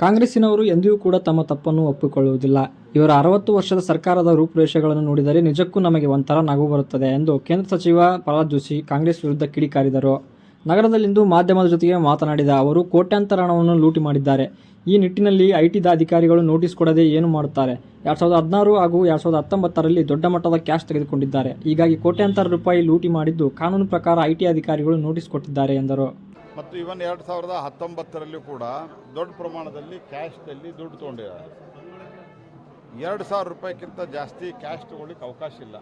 ಕಾಂಗ್ರೆಸ್ಸಿನವರು ಎಂದಿಗೂ ಕೂಡ ತಮ್ಮ ತಪ್ಪನ್ನು ಒಪ್ಪಿಕೊಳ್ಳುವುದಿಲ್ಲ. ಇವರ ಅರವತ್ತು ವರ್ಷದ ಸರ್ಕಾರದ ರೂಪುರೇಷೆಗಳನ್ನು ನೋಡಿದರೆ ನಿಜಕ್ಕೂ ನಮಗೆ ಒಂಥರ ನಗು ಬರುತ್ತದೆ ಎಂದು ಕೇಂದ್ರ ಸಚಿವ ಪ್ರಹ್ಲಾದ್ ಜೋಶಿ ಕಾಂಗ್ರೆಸ್ ವಿರುದ್ಧ ಕಿಡಿಕಾರಿದರು. ನಗರದಲ್ಲಿಂದು ಮಾಧ್ಯಮದ ಜೊತೆಗೆ ಮಾತನಾಡಿದ ಅವರು, ಕೋಟ್ಯಾಂತರ ಹಣವನ್ನು ಲೂಟಿ ಮಾಡಿದ್ದಾರೆ. ಈ ನಿಟ್ಟಿನಲ್ಲಿ ಐಟಿ ಅಧಿಕಾರಿಗಳು ನೋಟಿಸ್ ಕೊಡದೆ ಏನು ಮಾಡುತ್ತಾರೆ? ಎರಡು ಸಾವಿರದ ಹದಿನಾರು ಹಾಗೂ ಎರಡು ಸಾವಿರದ ಹತ್ತೊಂಬತ್ತರಲ್ಲಿ ದೊಡ್ಡ ಮಟ್ಟದ ಕ್ಯಾಶ್ ತೆಗೆದುಕೊಂಡಿದ್ದಾರೆ. ಹೀಗಾಗಿ ಕೋಟ್ಯಾಂತರ ರೂಪಾಯಿ ಲೂಟಿ ಮಾಡಿದ್ದು ಕಾನೂನು ಪ್ರಕಾರ ಐಟಿ ಅಧಿಕಾರಿಗಳು ನೋಟಿಸ್ ಕೊಟ್ಟಿದ್ದಾರೆ ಎಂದರು. ಮತ್ತು ಇವನ್ ಎರಡು ಸಾವಿರದ ಹತ್ತೊಂಬತ್ತರಲ್ಲೂ ಕೂಡ ದೊಡ್ಡ ಪ್ರಮಾಣದಲ್ಲಿ ಕ್ಯಾಶ್ದಲ್ಲಿ ದುಡ್ಡು ತೊಗೊಂಡಿದ್ದಾರೆ. ಎರಡು ಸಾವಿರ ರೂಪಾಯಿಗಿಂತ ಜಾಸ್ತಿ ಕ್ಯಾಶ್ ತೊಗೊಳ್ಳಿಕ್ಕೆ ಅವಕಾಶ ಇಲ್ಲ.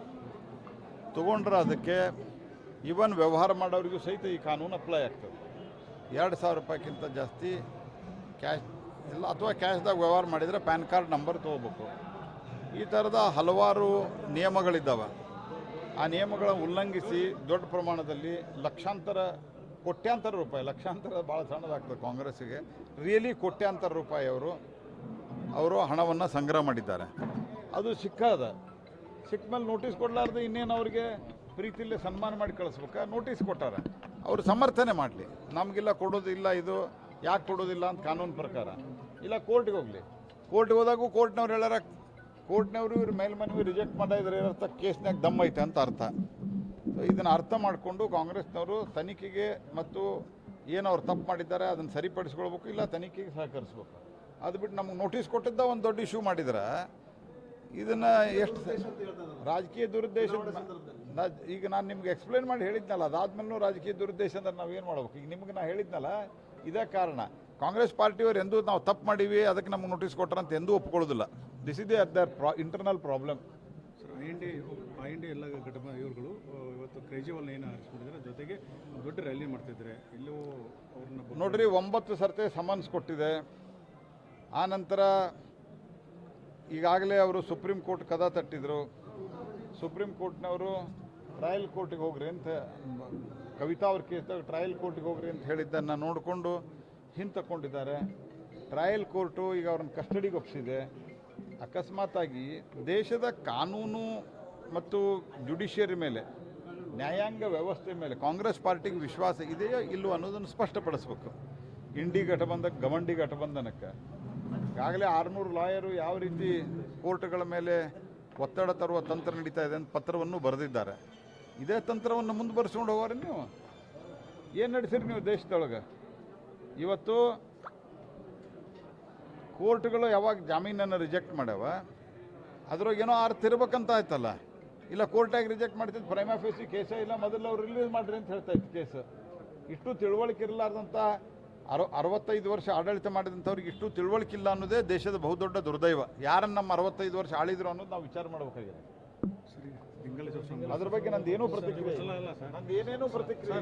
ತೊಗೊಂಡ್ರೆ ಅದಕ್ಕೆ ಇವನ್ ವ್ಯವಹಾರ ಮಾಡೋರಿಗೂ ಸಹಿತ ಈ ಕಾನೂನು ಅಪ್ಲೈ ಆಗ್ತದೆ. ಎರಡು ಸಾವಿರ ರೂಪಾಯಿಗಿಂತ ಜಾಸ್ತಿ ಕ್ಯಾಶ್ ಇಲ್ಲ, ಅಥವಾ ಕ್ಯಾಶ್ದಾಗ ವ್ಯವಹಾರ ಮಾಡಿದರೆ ಪ್ಯಾನ್ ಕಾರ್ಡ್ ನಂಬರ್ ತೊಗೋಬೇಕು. ಈ ಥರದ ಹಲವಾರು ನಿಯಮಗಳಿದ್ದಾವೆ. ಆ ನಿಯಮಗಳ ಉಲ್ಲಂಘಿಸಿ ದೊಡ್ಡ ಪ್ರಮಾಣದಲ್ಲಿ ಲಕ್ಷಾಂತರ ಕೋಟ್ಯಾಂತರ ರೂಪಾಯಿ, ಲಕ್ಷಾಂತರ ಭಾಳ ಸಣ್ಣದಾಗ್ತದೆ ಕಾಂಗ್ರೆಸ್ಸಿಗೆ. ರಿಯಲಿ ಕೋಟ್ಯಾಂತರ ರೂಪಾಯಿ ಅವರು ಅವರು ಹಣವನ್ನು ಸಂಗ್ರಹ ಮಾಡಿದ್ದಾರೆ. ಅದು ಸಿಕ್ಕದ. ಸಿಕ್ಕ ಮೇಲೆ ನೋಟಿಸ್ ಕೊಡಲಾರ್ದು ಇನ್ನೇನು ಅವ್ರಿಗೆ ಪ್ರೀತಿಲೇ ಸನ್ಮಾನ ಮಾಡಿ ಕಳಿಸ್ಬೇಕಾ? ನೋಟಿಸ್ ಕೊಟ್ಟಾರ. ಅವರು ಸಮರ್ಥನೆ ಮಾಡಲಿ. ನಮಗಿಲ್ಲ ಕೊಡೋದಿಲ್ಲ ಇದು, ಯಾಕೆ ಕೊಡೋದಿಲ್ಲ ಅಂತ ಕಾನೂನು ಪ್ರಕಾರ. ಇಲ್ಲ ಕೋರ್ಟ್ಗೆ ಹೋಗಲಿ. ಕೋರ್ಟ್ಗೆ ಹೋದಾಗೂ ಕೋರ್ಟ್ನವ್ರು ಹೇಳಾರ ಕೋರ್ಟ್ನವರು ಇವ್ರ ಮೇಲ್ಮನವಿ ರಿಜೆಕ್ಟ್ ಮಾಡಿದ್ರೆ ಏನರ್ಥ ಕೇಸ್ನಾಗ ದಮ್ ಐತೆ ಅಂತ ಅರ್ಥ. ಸೊ ಇದನ್ನು ಅರ್ಥ ಮಾಡಿಕೊಂಡು ಕಾಂಗ್ರೆಸ್ನವರು ತನಿಖೆಗೆ ಮತ್ತು ಏನು ಅವ್ರು ತಪ್ಪು ಮಾಡಿದ್ದಾರೆ ಅದನ್ನು ಸರಿಪಡಿಸ್ಕೊಳ್ಬೇಕು ಇಲ್ಲ ತನಿಖೆಗೆ ಸಹಕರಿಸ್ಬೇಕು. ಅದು ಬಿಟ್ಟು ನಮಗೆ ನೋಟಿಸ್ ಕೊಟ್ಟಿದ್ದ ಒಂದು ದೊಡ್ಡ ಇಶ್ಯೂ ಮಾಡಿದ್ರೆ ಇದನ್ನು ಎಷ್ಟು ರಾಜಕೀಯ ದುರುದ್ದೇಶ ಈಗ ನಾನು ನಿಮ್ಗೆ ಎಕ್ಸ್ಪ್ಲೇನ್ ಮಾಡಿ ಹೇಳಿದ್ನಲ್ಲ ಅದಾದ್ಮೇಲೂ ರಾಜಕೀಯ ದುರುದ್ದೇಶ ಅಂದ್ರೆ ನಾವು ಏನು ಮಾಡ್ಬೇಕು? ಈಗ ನಿಮ್ಗೆ ನಾನು ಹೇಳಿದ್ನಲ್ಲ ಇದೇ ಕಾರಣ. ಕಾಂಗ್ರೆಸ್ ಪಾರ್ಟಿಯವರು ಎಂದೂ ನಾವು ತಪ್ಪು ಮಾಡೀವಿ ಅದಕ್ಕೆ ನಮ್ಗೆ ನೋಟಿಸ್ ಕೊಟ್ರಂತ ಎಂದೂ ಒಪ್ಕೊಳ್ಳೋದಿಲ್ಲ. ದಿಸ್ ಇಸ್ ದರ್ ಪ್ರಾ internal problem sir I N D I N D ಎಲ್ಲ ಘಟಕ ಇವರುಗಳು ಇವತ್ತು ಕ್ರೇಜಿವಲ್ನ ಏನು ಆರಿಸ್ಬಿಟ್ಟಿದ್ದಾರೆ. ಜೊತೆಗೆ ದೊಡ್ಡ ರ್ಯಾಲಿ ಮಾಡ್ತಿದ್ದಾರೆ. ಇಲ್ಲೂ ಅವ್ರನ್ನ ನೋಡ್ರಿ ಒಂಬತ್ತು ಸರ್ತೆ ಸಮನ್ಸ್ ಕೊಟ್ಟಿದೆ. ಆ ನಂತರ ಈಗಾಗಲೇ ಅವರು ಸುಪ್ರೀಂ ಕೋರ್ಟ್ ಕದ ತಟ್ಟಿದ್ರು. ಸುಪ್ರೀಂ ಕೋರ್ಟ್ನವರು ಟ್ರಯಲ್ ಕೋರ್ಟಿಗೆ ಹೋಗ್ರಿ ಅಂತ ಕವಿತಾ ಅವ್ರ ಕೇಸ್ದಾಗ ಟ್ರಯಲ್ ಕೋರ್ಟಿಗೆ ಹೋಗ್ರಿ ಅಂತ ಹೇಳಿದ್ದನ್ನು ನೋಡಿಕೊಂಡು ಹಿಂತಕೊಂಡಿದ್ದಾರೆ. ಟ್ರಯಲ್ ಕೋರ್ಟು ಈಗ ಅವ್ರನ್ನ ಕಸ್ಟಡಿಗೆ ಒಪ್ಪಿಸಿದೆ ಅಕಸ್ಮಾತಾಗಿ ದೇಶದ ಕಾನೂನು ಮತ್ತು ಜುಡಿಷಿಯರಿ ಮೇಲೆ, ನ್ಯಾಯಾಂಗ ವ್ಯವಸ್ಥೆ ಮೇಲೆ, ಕಾಂಗ್ರೆಸ್ ಪಾರ್ಟಿಗೆ ವಿಶ್ವಾಸ ಇದೆಯೋ ಇಲ್ಲವೋ ಅನ್ನೋದನ್ನು ಸ್ಪಷ್ಟಪಡಿಸ್ಬೇಕು. ಇಂಡಿ ಘಟಬಂಧ ಗವಂಡಿ ಘಟಬಂಧನಕ್ಕೆ. ಈಗಾಗಲೇ ಆರುನೂರು ಲಾಯರು ಯಾವ ರೀತಿ ಕೋರ್ಟ್ಗಳ ಮೇಲೆ ಒತ್ತಡ ತರುವ ತಂತ್ರ ನಡೀತಾ ಇದೆ ಅಂತ ಪತ್ರವನ್ನು ಬರೆದಿದ್ದಾರೆ. ಇದೇ ತಂತ್ರವನ್ನು ಮುಂದುವರಿಸ್ಕೊಂಡು ಹೋಗೋರಿ ನೀವು? ಏನು ನಡೆಸಿರಿ ನೀವು ದೇಶದೊಳಗೆ? ಇವತ್ತು ಕೋರ್ಟ್ಗಳು ಯಾವಾಗ ಜಾಮೀನನ್ನು ರಿಜೆಕ್ಟ್ ಮಾಡ್ಯಾವ? ಅದ್ರಾಗ ಏನೋ ಅರ್ಥ ಇರ್ಬೇಕಂತ ಆಯ್ತಲ್ಲ? ಇಲ್ಲ ಕೋರ್ಟಾಗಿ ರಿಜೆಕ್ಟ್ ಮಾಡ್ತಿದ್ದು ಪ್ರೈಮ್ ಆಫೀಸಿ ಕೇಸ ಇಲ್ಲ ಮೊದಲು ಅವ್ರು ರಿಲೀಸ್ ಮಾಡ್ರಿ ಅಂತ ಹೇಳ್ತಾ ಇತ್ತು ಕೇಸ್ ಇಷ್ಟು ತಿಳುವಳಿಕೆ ಇರಲಾರ್ದಂಥ ಅರ ಅರವತ್ತೈದು ವರ್ಷ ಆಡಳಿತ ಮಾಡಿದಂಥವ್ರಿಗೆ ಇಷ್ಟು ತಿಳುವಳಿಕೆ ಇಲ್ಲ ಅನ್ನೋದೇ ದೇಶದ ಬಹುದೊಡ್ಡ ದುರ್ದೈವ. ಯಾರನ್ನು ನಮ್ಮ ಅರವತ್ತೈದು ವರ್ಷ ಆಳಿದ್ರು ಅನ್ನೋದು ನಾವು ವಿಚಾರ ಮಾಡಬೇಕಾಗಿದೆ. ಅದ್ರ ಬಗ್ಗೆ ನಂದು ಏನೂ ಪ್ರತಿಕ್ರಿಯೆ ನಂದು ಏನೇನೂ ಪ್ರತಿಕ್ರಿಯೆ